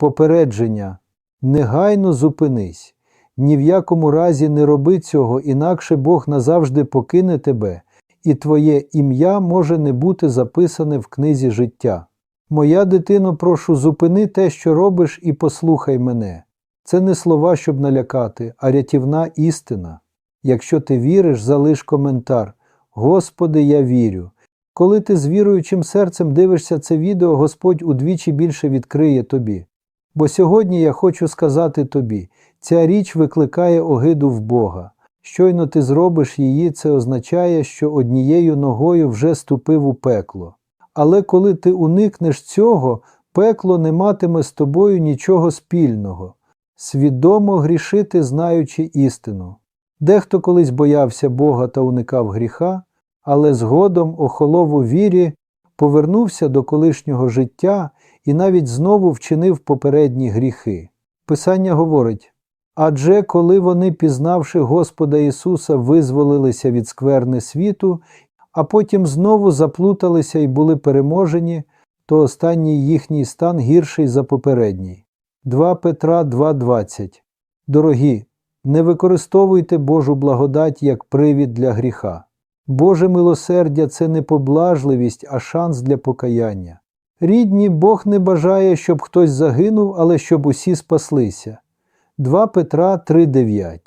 Попередження. Негайно зупинись. Ні в якому разі не роби цього, інакше Бог назавжди покине тебе, і твоє ім'я може не бути записане в книзі життя. Моя дитино, прошу, зупини те, що робиш, і послухай мене. Це не слова, щоб налякати, а рятівна істина. Якщо ти віриш, залиш коментар. Господи, я вірю. Коли ти з віруючим серцем дивишся це відео, Господь удвічі більше відкриє тобі. Бо сьогодні я хочу сказати тобі, ця річ викликає огиду в Бога. Щойно ти зробиш її, це означає, що однією ногою вже ступив у пекло. Але коли ти уникнеш цього, пекло не матиме з тобою нічого спільного. Свідомо грішити, знаючи істину. Дехто колись боявся Бога та уникав гріха, але згодом охолов у вірі, повернувся до колишнього життя і навіть знову вчинив попередні гріхи. Писання говорить адже коли вони, пізнавши Господа Ісуса, визволилися від скверни світу, а потім знову заплуталися і були переможені, то останній їхній стан гірший за попередній. 2 Петра 2.20 Дорогі, не використовуйте Божу благодать як привід для гріха. Боже милосердя це не поблажливість, а шанс для покаяння. Рідні, Бог не бажає, щоб хтось загинув, але щоб усі спаслися. 2 Петра 3.9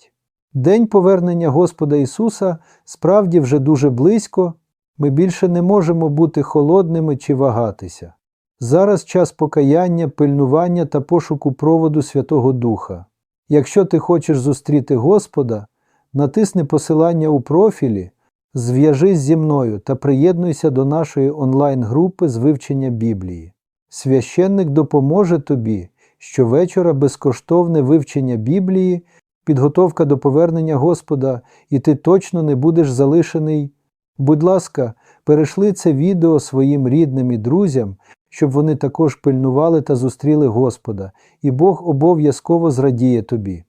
День повернення Господа Ісуса справді вже дуже близько, ми більше не можемо бути холодними чи вагатися. Зараз час покаяння, пильнування та пошуку проводу Святого Духа. Якщо ти хочеш зустріти Господа, натисни посилання у профілі, зв'яжись зі мною та приєднуйся до нашої онлайн-групи з вивчення Біблії. Священник допоможе тобі щовечора безкоштовне вивчення Біблії, підготовка до повернення Господа, і ти точно не будеш залишений. Будь ласка, перейшли це відео своїм рідним і друзям, щоб вони також пильнували та зустріли Господа, і Бог обов'язково зрадіє тобі.